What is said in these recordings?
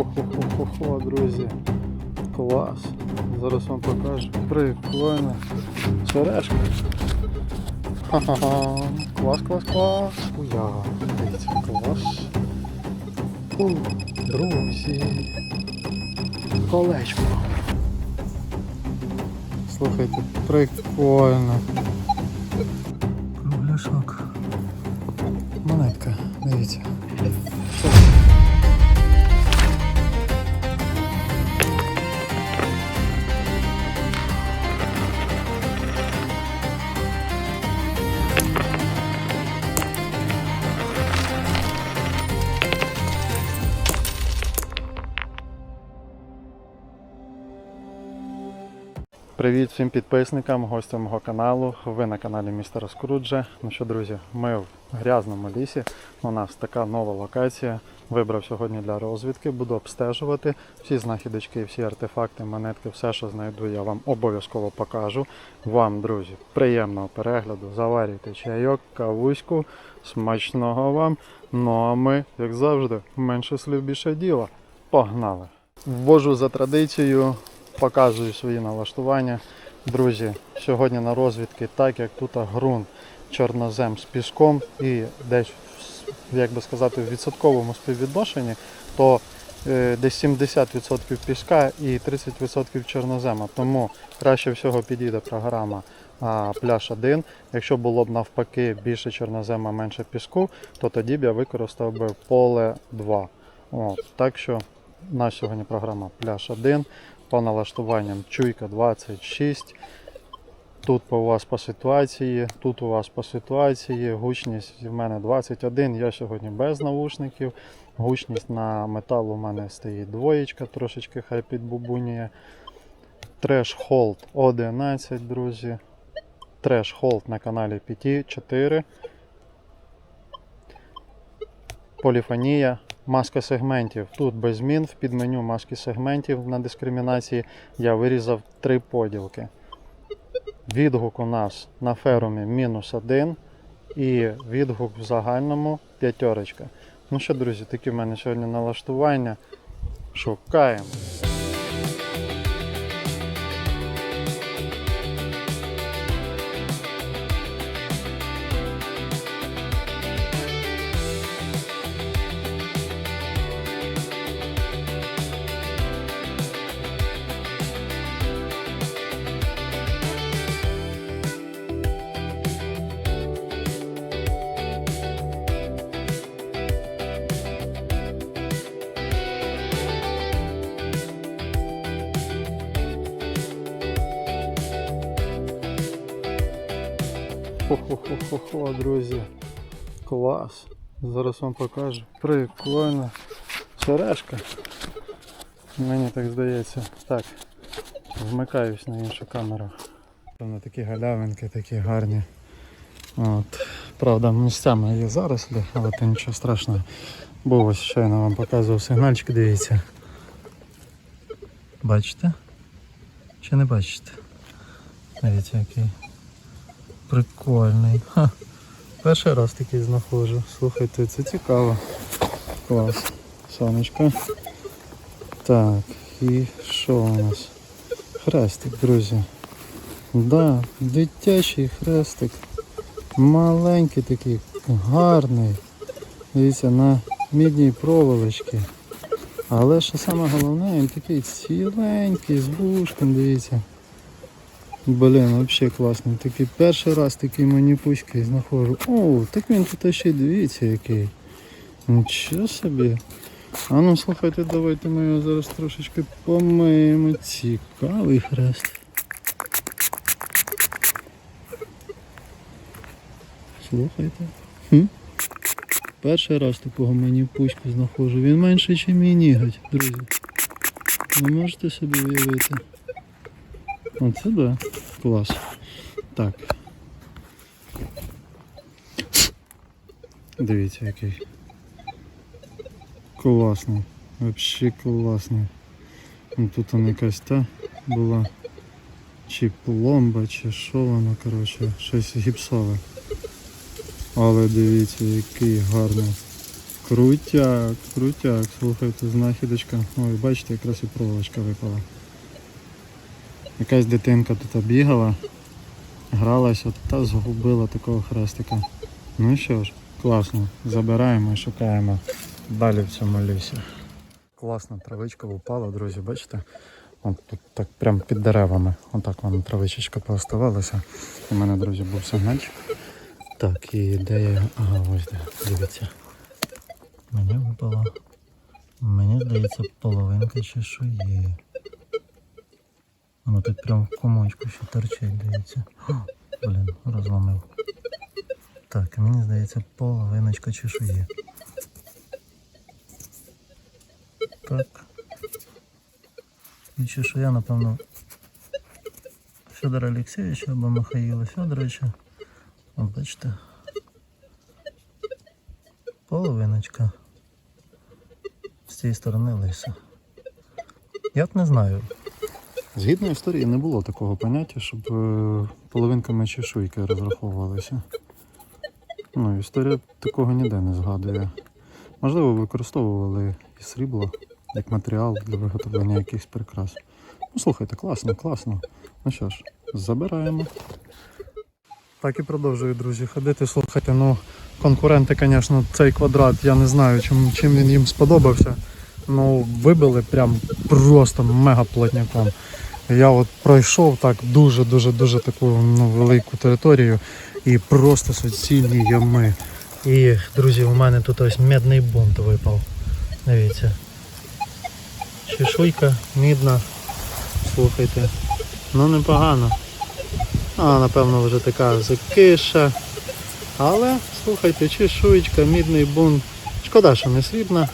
Хо-хо-хо-хо-хо, друзі. Клас. Зараз вам покажу. Прикольно. Сережка. Ха-ха-ха. Клас, клас, клас. Уя. Дивіться, клас. У, друзі. Колечко. Слухайте, прикольно. Привіт всім підписникам, гостям мого каналу. Ви на каналі Містера Скруджа. Ну що, друзі, ми в грязному лісі. У нас така нова локація. Вибрав сьогодні для розвідки. Буду обстежувати всі знахідочки, всі артефакти, монетки, все, що знайду, я вам обов'язково покажу. Вам, друзі, приємного перегляду. Заварюйте чайок, кавуську, смачного вам. Ну а ми, як завжди, менше слів більше діла. Погнали! Ввожу за традицією показую свої налаштування. Друзі, сьогодні на розвідки, так як тут ґрунт чорнозем з піском і десь, як би сказати, в відсотковому співвідношенні, то е, десь 70% піска і 30% чорнозема. Тому краще всього підійде програма а, пляж 1. Якщо було б навпаки більше чорнозема, менше піску, то тоді б я використав би поле 2. От, так що на сьогодні програма пляж 1 по налаштуванням чуйка 26. Тут у вас по ситуації, тут у вас по ситуації, гучність в мене 21. Я сьогодні без наушників. Гучність на метал у мене стоїть двоєчка, трошечки хай підбубунює. Треш Холд 11, друзі. Треш Холд на каналі PT 4. Поліфонія Маска сегментів. Тут без змін в підменю маски сегментів на дискримінації я вирізав три поділки. Відгук у нас на ферумі мінус один і відгук в загальному п'ятерочка. Ну що, друзі, такі в мене сьогодні налаштування. Шукаємо. Хо-хо-хо-хо-хо, друзі. Клас. Зараз вам покажу. Прикольно. Сережка. Мені так здається. Так. Вмикаюсь на іншу камеру. Там такі галявинки, такі гарні. От. Правда, місцями є зарослі, але то нічого страшного. Був ось щойно вам показував сигнальчик, дивіться. Бачите? Чи не бачите? Дивіться який. Прикольний. Ха. Перший раз такий знаходжу. Слухайте, це цікаво. Клас. Сонечко. Так, і що у нас? Хрестик, друзі. Да, дитячий хрестик. Маленький такий, гарний. Дивіться, на мідній проволочці. Але що саме головне, він такий ціленький, з вушком, дивіться. Блін, взагалі класний. Такий перший раз такий маніпуський знаходжу. О, так він тут ще дивіться який. Нічого собі. А ну слухайте, давайте ми його зараз трошечки помиємо. Цікавий хрест. Слухайте. Хм? Перший раз такого маніпуську знаходжу. Він менший, ніж мій ніготь, друзі. Ви можете собі уявити? Оце да. Клас. Так. Дивіться який. Класний. Взагалі класний. Ну, Тут вона якась та була. Чи пломба, чи що воно, коротше, щось гіпсове. Але дивіться, який гарний. Крутяк, крутяк, слухайте, знахідочка. Ой, бачите, якраз і проволочка випала. Якась дитинка тут бігала, гралася та згубила такого хрестика. Ну що ж, класно. Забираємо і шукаємо далі в цьому лісі. Класна травичка упала, друзі, бачите? От тут так прям під деревами. Отак вона травичечка пооставалася. У мене, друзі, був сигнальчик. Так, і де я. Ага, ось де. Дивіться. Мені випала. Мені здається, половинка чешуї. Воно тут прям в комочку ще торчить, дивіться. О, блін, розломив. Так, мені здається, половиночка чешуї. Так. І чешуя, напевно, Федора Олексійовича або Михаїла Федоровича. От бачите. Половиночка. З цієї сторони лиса. Я от не знаю. Згідно історії не було такого поняття, щоб е, половинками чешуйки розраховувалися. Ну, історія такого ніде не згадує. Можливо, використовували і срібло як матеріал для виготовлення якихось прикрас. Ну, слухайте, класно, класно. Ну що ж, забираємо. Так і продовжую, друзі, ходити. Слухайте, ну конкуренти, звісно, цей квадрат, я не знаю, чим, чим він їм сподобався. Ну, вибили прям просто мега плотняком. Я от пройшов так дуже-дуже дуже таку ну, велику територію і просто суцільні ями. І, друзі, у мене тут ось медний бунт випав. Дивіться. Чешуйка мідна. Слухайте. Ну непогано. А, напевно, вже така закиша. Але, слухайте, чешуєчка, мідний бунт. Шкода, що не срібна.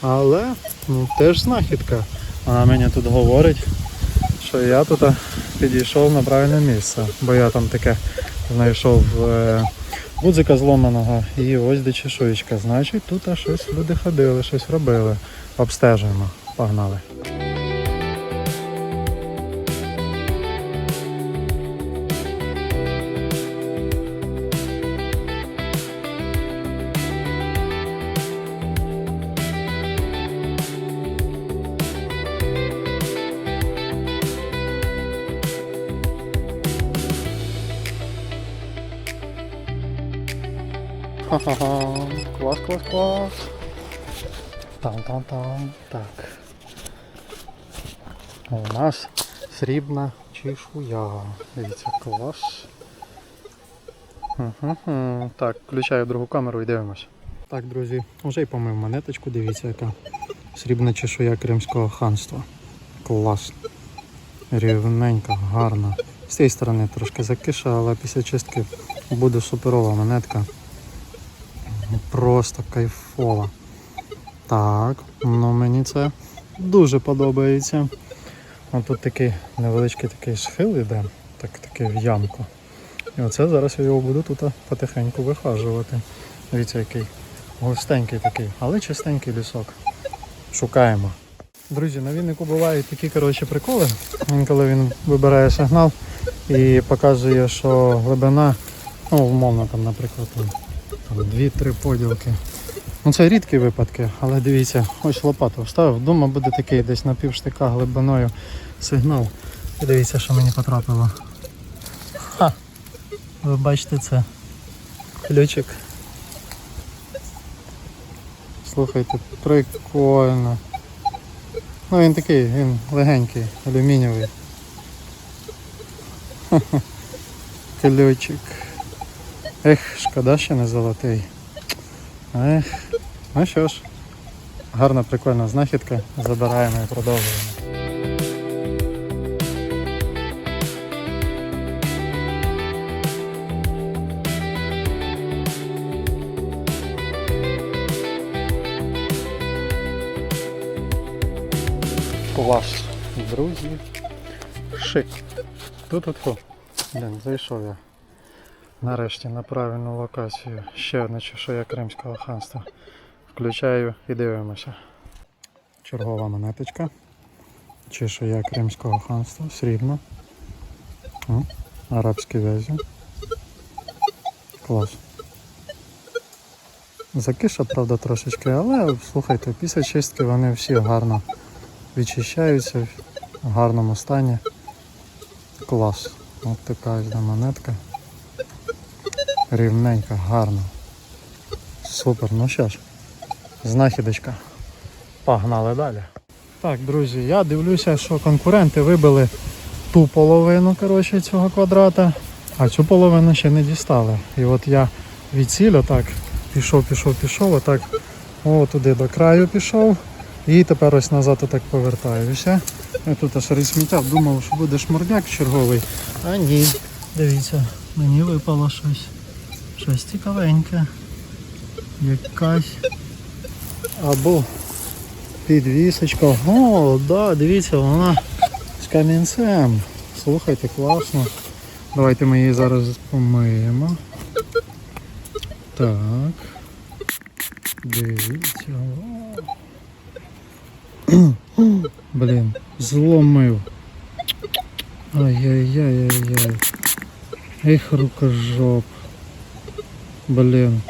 Але ну, теж знахідка. Вона мені тут говорить, що я тут підійшов на правильне місце. Бо я там таке знайшов будзика гудзика зломаного і ось де чешуєчка. Значить, тут щось люди ходили, щось робили. Обстежуємо. Погнали. Ха-ха-ха. Клас, клас, клас. Там-там-там. Так. У нас срібна чешуя. Дивіться, клас. Так, включаю другу камеру і дивимося. Так, друзі, вже й помив монеточку, дивіться, яка срібна чешуя Кримського ханства. Клас. Рівненька, гарна. З цієї сторони трошки закиша, але після чистки буде суперова монетка. Просто кайфова. Так, ну мені це дуже подобається. Ось тут такий невеличкий такий схил іде, так, такий в ямку. І оце зараз я його буду тут потихеньку вихажувати. Дивіться, який густенький такий, але чистенький лісок. Шукаємо. Друзі, на Віннику бувають такі коротше, приколи. Інколи він вибирає сигнал і показує, що глибина, ну, умовно, там, наприклад, 2-3 поділки. Ну це рідкі випадки, але дивіться, ось лопату вставив. Вдома буде такий десь на півштика глибиною сигнал. І дивіться, що мені потрапило. Ха! Ви бачите це. Ключик. Слухайте, прикольно. Ну він такий, він легенький, алюмінієвий. Ключик. Ех, шкода, що не золотий. Ех. Ну що ж, гарна прикольна знахідка. Забираємо і продовжуємо. Клас, друзі. Шик. Тут тут тут. Блін, зайшов я. Нарешті на правильну локацію. Ще одна чешуя Кримського ханства. Включаю і дивимося. Чергова монеточка. Чешуя Кримського ханства. Срібна. Арабські вязі. Клас. Закиша, правда, трошечки, але слухайте, після чистки вони всі гарно відчищаються в гарному стані. Клас. От така ось монетка. Рівненька, гарна. Супер, ну що ж, знахідочка. Погнали далі. Так, друзі, я дивлюся, що конкуренти вибили ту половину коротше, цього квадрата, а цю половину ще не дістали. І от я від цілю так пішов, пішов, пішов, отак о, туди до краю пішов. І тепер ось назад отак повертаюся. Я тут аж сміття думав, що буде шмурняк черговий. А ні. Дивіться, мені випало щось. Щось цікавеньке. Якась. Або підвісочка. О, да, дивіться, вона з камінцем. Слухайте, класно. Давайте ми її зараз помиємо. Так. Дивіться. Блін, зломив. Ай-яй-яй-яй-яй. Ех, рукожоп. Блін.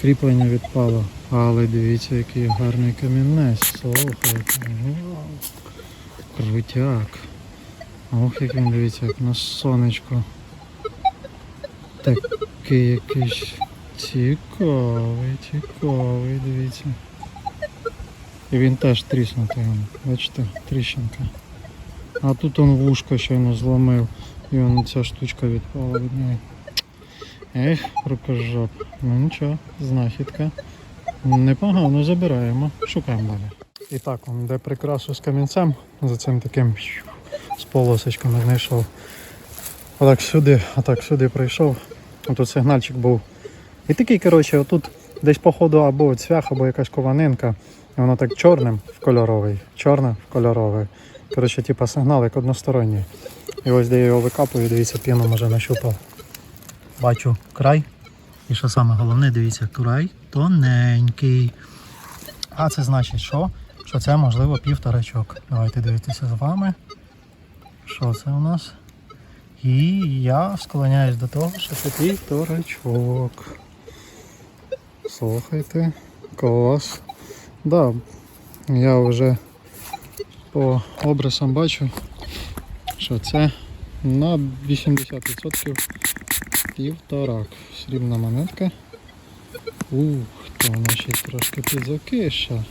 Кріплення відпало. Але дивіться, який гарний камінець. Слухайте. Крутяк. Ох, як він дивіться, як на сонечко. Такий якийсь цікавий, цікавий, дивіться. І він теж тріснутий. Бачите, тріщинка. А тут он вушко щойно зломив. І он ця штучка відпала від неї. Ех, рукожоп. Ну нічого, знахідка. Непогано забираємо. Шукаємо далі. І так, он де прикрасу з камінцем, за цим таким з полосочками знайшов. Отак сюди, отак сюди прийшов. Тут сигнальчик був. І такий, коротше, отут десь походу або цвях, або якась кованинка. І воно так чорним в кольоровий, чорне в кольоровий. Коротше, типа сигнал як односторонній. І ось де я його викапую, дивіться, піну може нащупав. Бачу край. І що саме головне, дивіться, край тоненький. А це значить що? Що це можливо півторачок. Давайте дивитися з вами. Що це у нас? І я склоняюсь до того, що це півторачок. Слухайте, клас. Да, я вже по обрисам бачу, що це на 80% півторак. Срібна монетка. Ух, то вона ще трошки підзакиша.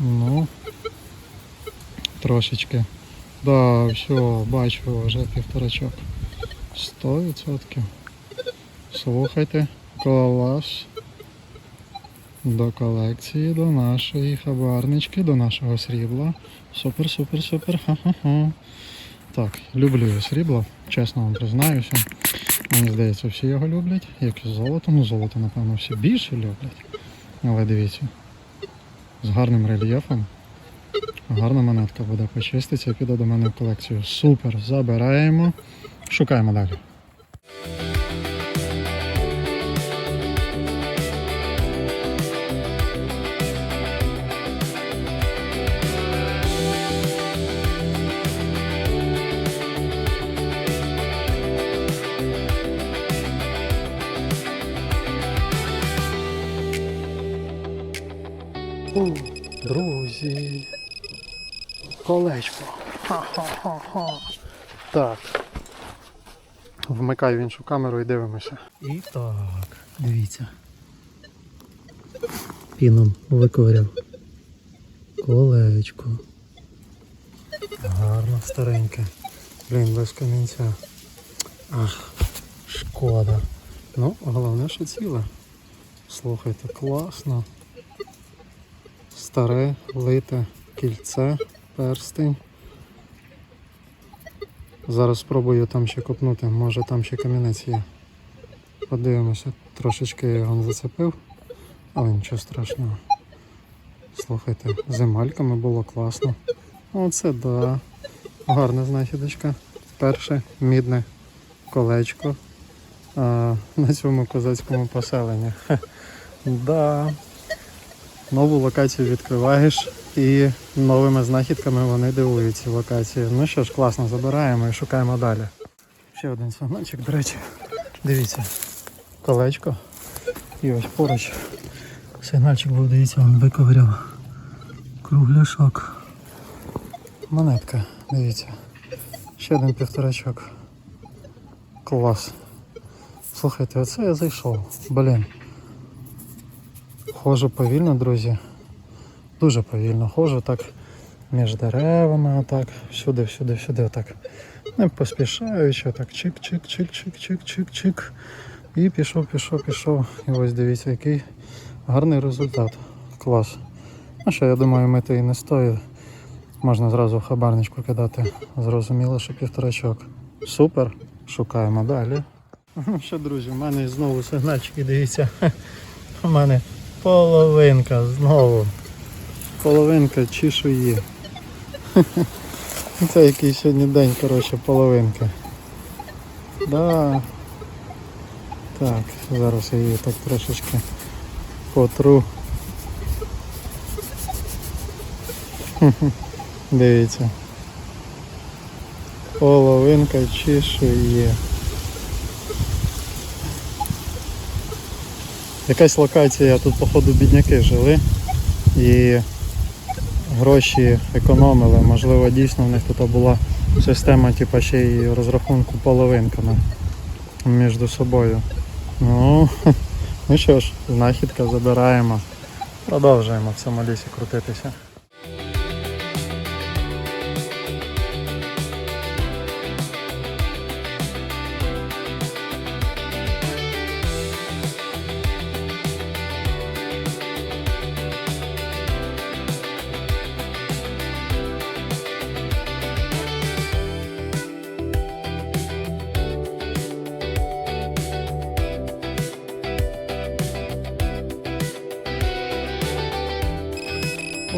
Ну, трошечки. Да, все, бачу вже півторачок. 100%. Слухайте, клас. До колекції, до нашої хабарнички, до нашого срібла. Супер, супер, супер. Ха-ха-ха. Так, люблю я срібло, чесно вам признаюся. Мені здається, всі його люблять, як і золото. Ну, золото, напевно, всі більше люблять. Але дивіться, з гарним рельєфом. Гарна монетка буде почиститься піде до мене в колекцію. Супер, забираємо. Шукаємо далі. О, друзі. Колечко. Ха-ха-ха-ха. Так. Вмикаю в іншу камеру і дивимося. І так, дивіться. Піном виковиряв. Колечко. Гарно стареньке. Блін, без камінця. Ах, шкода. Ну, головне, що ціле. Слухайте, класно. Старе, лите кільце, перстень. Зараз спробую там ще копнути, може там ще камінець є. Подивимося, трошечки я його зацепив, але нічого страшного. Слухайте, з емальками було класно. Оце да. Гарна знахідочка. Перше мідне колечко а, на цьому козацькому поселенні. Да. Нову локацію відкриваєш і новими знахідками вони дивують ці локації. Ну що ж, класно, забираємо і шукаємо далі. Ще один сигнальчик, до речі. Дивіться. колечко. І ось поруч. Сигнальчик був, дивіться, він виковиряв. Кругляшок. Монетка, дивіться. Ще один півторачок. Клас. Слухайте, оце я зайшов. Блін. Ходжу повільно, друзі. Дуже повільно ходжу так між деревами, отак, всюди, всюди, всюди, отак. Не поспішаючи, так чик-чик-чик-чик-чик-чик-чик. І пішов, пішов, пішов. І ось дивіться, який гарний результат. Клас. Ну що, я думаю, мити і не стоїть. Можна зразу в хабарничку кидати. Зрозуміло, що півторачок. Супер. Шукаємо далі. Ну Що, друзі, в мене знову сигнальчики, дивіться. У мене половинка знову. Половинка чешуї. Це який сьогодні день, коротше, половинка. Да. Так, зараз я її так трошечки потру. Дивіться. Половинка чешує. Якась локація, тут походу бідняки жили і гроші економили. Можливо, дійсно в них тут була система, типу, ще й розрахунку половинками між собою. Ну, ну що ж, знахідка забираємо. Продовжуємо в цьому лісі крутитися.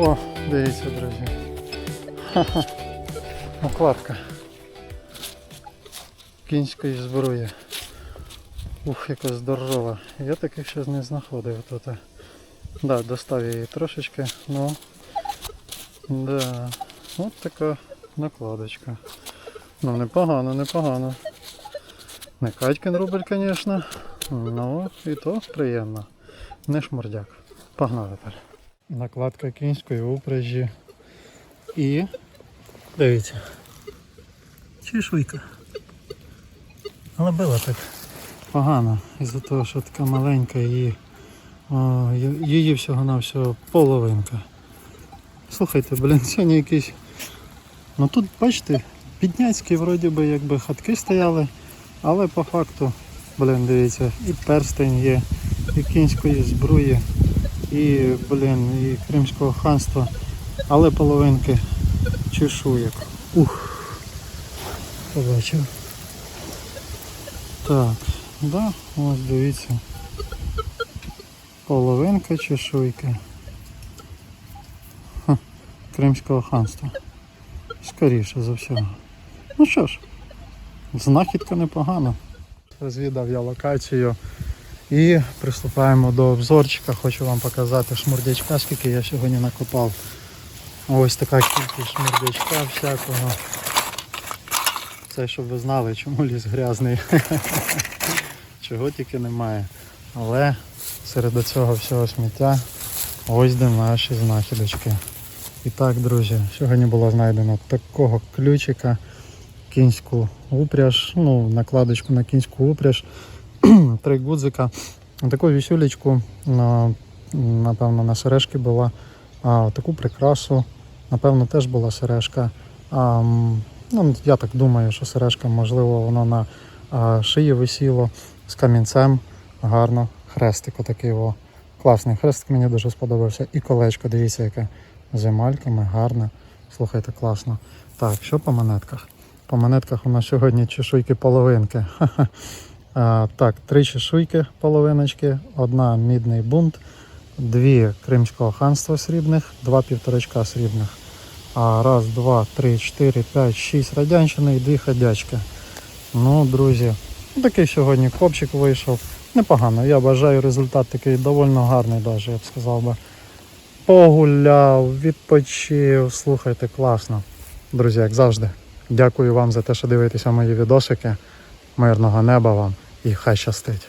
О, дивіться, друзі. Ха-ха. Накладка. Кінської зброї. Ух, яка здорова. Я таких ще не знаходив тут. Да, достав її трошечки, ну да. От така накладочка. Ну непогано, непогано. Не Катькин рубль, звісно. Ну і то приємно. Не шмурдяк. Погнали тепер. Накладка кінської упряжі. І дивіться. Чешуйка. Але було так погано. Із-за того, що така маленька і о, її всього на всього половинка. Слухайте, блін, сьогодні якийсь. Ну тут, бачите, підняцькі вроді би якби хатки стояли, але по факту, блін, дивіться, і перстень є, і кінської збруї, і, блін, і Кримського ханства, але половинки чешуєк. Ух. Побачив. Так, да, ось дивіться. Половинка чешуйки. Ха, Кримського ханства. Скоріше за всього. Ну що ж, знахідка непогана. Розвідав я локацію і приступаємо до обзорчика. Хочу вам показати шмурдячка, скільки я сьогодні накопав. Ось така кількість шмурдячка всякого. Це щоб ви знали, чому ліс грязний. Чого тільки немає. Але серед цього всього сміття ось де наші знахідочки. І так, друзі, сьогодні було знайдено такого ключика, кінську упряж, ну, накладочку на кінську упряж, три гудзика. Таку вісюлечку, напевно, на сережки була. А таку прикрасу, напевно, теж була сережка. Ну, я так думаю, що сережка, можливо, воно на шиї висіло з камінцем. Гарно. Хрестик отакий. О. Класний хрестик мені дуже сподобався. І колечко, дивіться, яке з емальками, гарне. Слухайте, класно. Так, що по монетках? По монетках у нас сьогодні чешуйки половинки. Ха-ха. А, так, три чешуйки половиночки, одна мідний бунт, дві Кримського ханства срібних, два півторачка срібних. Раз, два, три, чотири, п'ять, шість радянщини і дві ходячки. Ну, друзі, такий сьогодні копчик вийшов. Непогано. Я бажаю результат такий доволі гарний, даже, я б сказав би. Погуляв, відпочив. Слухайте, класно. Друзі, як завжди, дякую вам за те, що дивитеся мої відосики. Мирного неба вам і хай щастить.